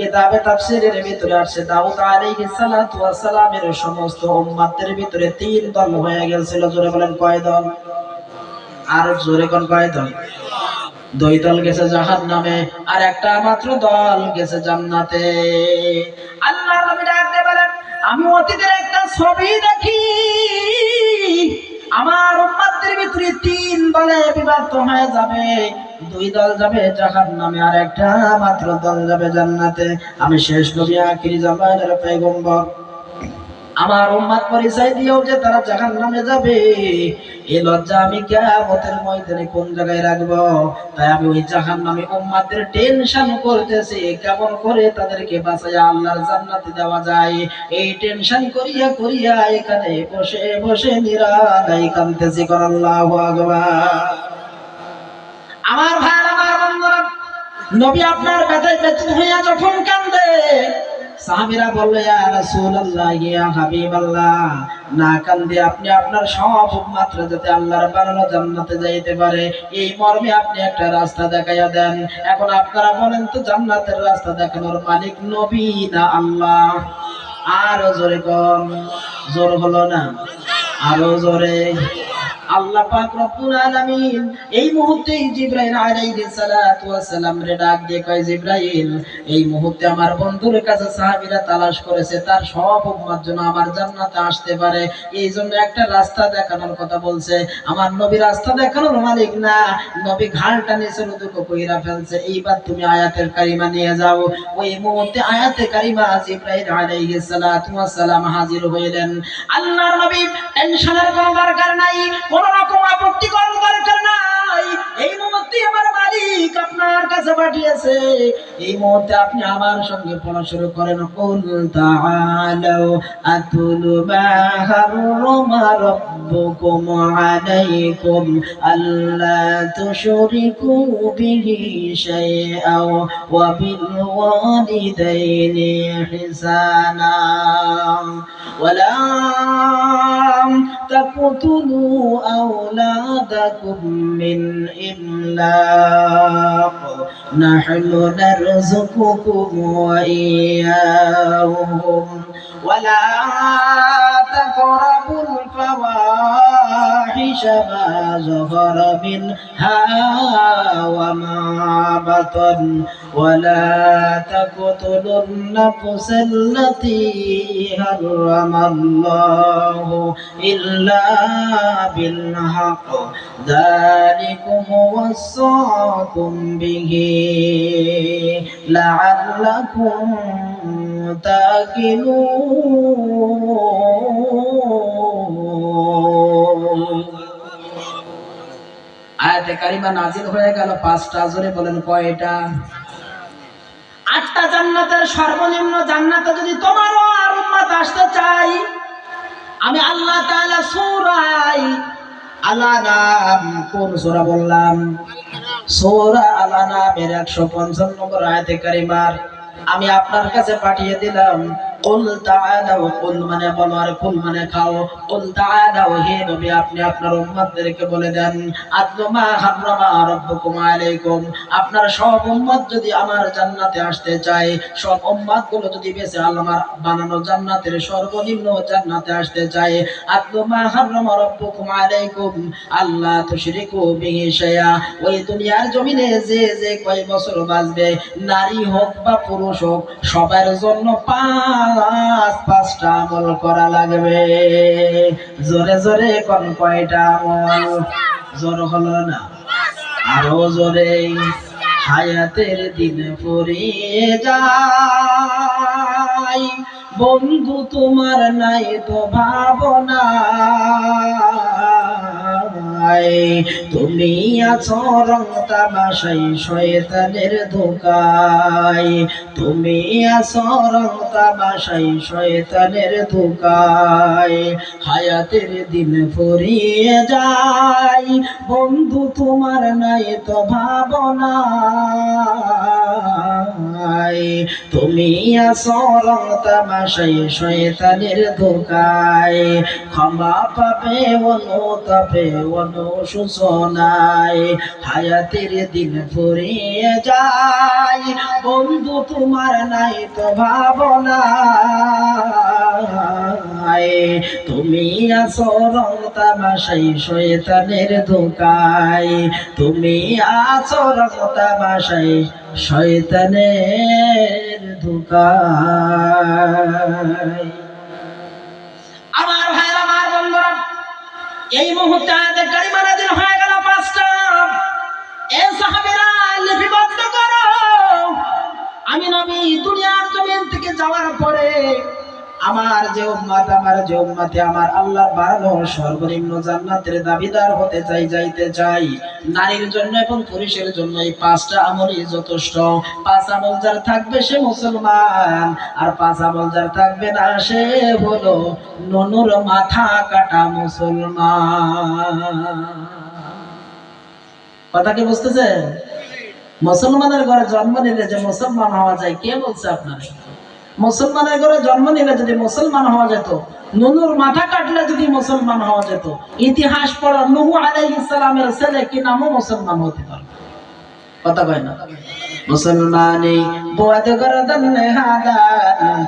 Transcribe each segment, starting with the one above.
কিতাবে ভিতরে আসছে, দাউদ আলাইহিস সালাতু ওয়াস সালামের সমস্ত উম্মতের ভিতরে তিন দল হয়ে গেছিল জোরে বলেন কয় দল? আর জোরে কোন কয় দল? দুই দল গেছে জাহান নামে আর একটা মাত্র দল গেছে জান্নাতে। আল্লাহ ডাকতে বলেন, আমি অতীতের একটা ছবি দেখি, আমার উম্মতের ভিতরে তিন দলে বিভক্ত হয়ে যাবে। দুই দল যাবে জাহান নামে আর একটা মাত্র দল যাবে জান্নাতে। আমি শেষ নবী আখিরি জামানের পয়গম্বর। আমার উম্মাদ পরিচয় দিয়েও যে তারা জাহান নামে যাবে। এ লজ্জা আমি কেয়ামতের ময়দানে কোন জায়গায় রাখব? তাই আমি ওই জাহান নামে উম্মাদের টেনশন করতেছি, কেমন করে তাদেরকে বাঁচাইয়া আল্লাহর জান্নাতে দেওয়া যায়? এই টেনশন করিয়া করিয়া এখানে বসে বসে নিরালাই কানতেছি কর আল্লাহু আমার ভাই আমার বন্ধুরা, নবী আপনার ব্যথায় ব্যথিত হইয়া যখন কান্দে সাহাবীরা বলল, ইয়া রাসূলুল্লাহ, ইয়া হাবিবাল্লাহ, না কান্দে আপনি আপনার সব মাত্র যাতে আল্লাহর বানানো জান্নাতে যাইতে পারে। এই মর্মে আপনি একটা রাস্তা দেখাইয়া দেন। এখন আপনারা বলেন তো, জান্নাতের রাস্তা দেখানোর মালিক নবী না আল্লাহ? আরও জোরে কম জোর হলো না? আরও জোরে। আল্লাহ পাক রব্বুল আলামিন এই মুহূর্তে জিব্রাইল আলাইহিস সালাতু ওয়াস সালাম রে ডাক দিয়ে কয়, জিব্রাইল, এই মুহূর্তে আমার বন্ধুর কাছে সাহাবীরা তালাশ করেছে, তার সব উম্মত যেন আমার জান্নাতে আসতে পারে। এই জন্য একটা রাস্তা দেখানোর কথা বলছে। আমার নবী রাস্তা দেখানোর মালিক না। নবী ঘাড়টা নিচে দুটো কইরা ফেলছে। এইবার তুমি আয়াতের কারিমা নিয়ে যাও। ওই মুহূর্তে আয়াতে কারিমা জিব্রাইল আলাইহিস সালাতু ওয়াস সালাম হাজির হইলেন। আল্লাহর নবী টেনশনের কোনো দরকার নাই। কোন রকম আপত্তি করার দরকার নাই। এই মুহূর্তে আমার মালিক আপনার কাছে পাঠিয়েছে। এই মুহূর্তে আপনি আমার সঙ্গে পড়া শুরু করেন। কুল তাআলাউ আতুলু মা হাররামা রাব্বুকুম আলাইকুম আল্লা তুশরিকু বিহি শাইআ ওয়া বিল ওয়ালিদাইনি হিসানা। ولا تقتلوا أولادكم من إملاق نحن نرزقكم وإياهم ولا تقربوا الفواحش ما ظهر منها وما بطن ولا تقتلوا النفس التي حرم الله إلا بالحق ذلكم وصاكم به لعلكم تاكلون আয়াতে কারিমা নাজিল হয়ে গেল পাঁচটা জোরে বলেন কয়টা আটটা জান্নাতের সর্বনিম্ন জান্নাতে যদি তোমারও আর উম্মত আসতে চাই, আমি আল্লাহ তাআলা সূরাই আলানাম নাম কোন সূরা বললাম? সূরা আলানামের নামের 155 নম্বর আয়াতে কারিমার, আমি আপনার কাছে পাঠিয়ে দিলাম। কুল কুল মানে বলো আর কুল মানে খাও। কুল হে নবী, আপনি আপনার উম্মতদেরকে বলে দেন রাব্বুকুম আলাইকুম। আপনার সব উম্মত যদি আমার জান্নাতে আসতে চায়, সব উম্মতগুলো যদি বেঁচে আমার বানানো জান্নাতের সর্বনিম্ন জান্নাতে আসতে চায় আদলু মা হাররামা রাব্বুকুম আলাইকুম। আল্লাহ তুশরিকু বিহি ওই দুনিয়ার জমিনে যে যে কয় বছর বাঁচবে, নারী হোক বা পুরুষ হোক, সবার জন্য পাঁচ পাঁচটা আমল করা লাগবে। জোরে জোরে কোন কয়টা আমল? জোর হলো না? আরও জোরে। হায়াতের দিন পড়িয়ে যায়। বন্ধু তোমার নাই তো ভাবনা। তুমি আছো রং তামাশাই শয়তানের ধোকায়। তুমি আছো রং তামাশাই শয়তানের ধোকায়। হায়াতের দিন ফুরিয়ে যায়, বন্ধু তোমার নাই তো ভাবনা। তুমি সেই তামাশাই শয়তানের ধোকায়। ক্ষমা পাবে অনুতাপে অনুশোচনায়। হায়াতের দিন ফুরিয়ে যায়। বন্ধু তোমার নাই তো ভাবনা। তুমি আছো রং তামাশাই শয়তানের তুমি আছো রং তামাশাই শয়তানের আমার আমার বন্ধুরা, এই মুহূর্তে আয়াতের কারিমা নাযিল হয়ে। যে উম্মত, আমার যে উম্মতে, আমার আল্লাহর বানানো সর্বনিম্ন জান্নাতের দাবিদার হতে চাই, যাইতে চাই। নারীর জন্য এবং পুরুষের জন্য এই পাঁচটা আমলই যথেষ্ট। পাঁচ আমল যার থাকবে সে মুসলমান, আর পাঁচ আমল যার থাকবে না সে হলো ননুর মাথা কাটা মুসলমান। কথা কি বুঝতেছেন? মুসলমানের ঘরে জন্ম নিলে যে মুসলমান হওয়া যায়, কে বলছে আপনার? মুসলমানের ঘরে জন্ম নিলে যদি মুসলমান হওয়া যেত, নুনুর মাথা কাটলে যদি মুসলমান হওয়া যেত, ইতিহাস পড়া নুহু আলাই ইসলামের ছেলে কি নামও মুসলমান হতে পারে কথা কয় না? মুসলমানি বোয়াদ গরদন হাদান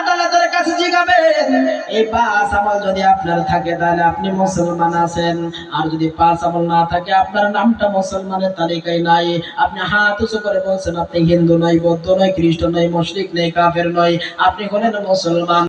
আদালতের কাছে জিগাবেন এই পাঁচ আমল যদি আপনার থাকে তাহলে আপনি মুসলমান আছেন? আর যদি পাঁচ আমল না থাকে, আপনার নামটা মুসলমানের তালিকায় নাই। আপনি হাত উঁচু করে বলছেন, আপনি হিন্দু নয়, বৌদ্ধ নয় খ্রিস্ট নয়, মুশরিক নয়, কাফের নয়। আপনি হলেন মুসলমান।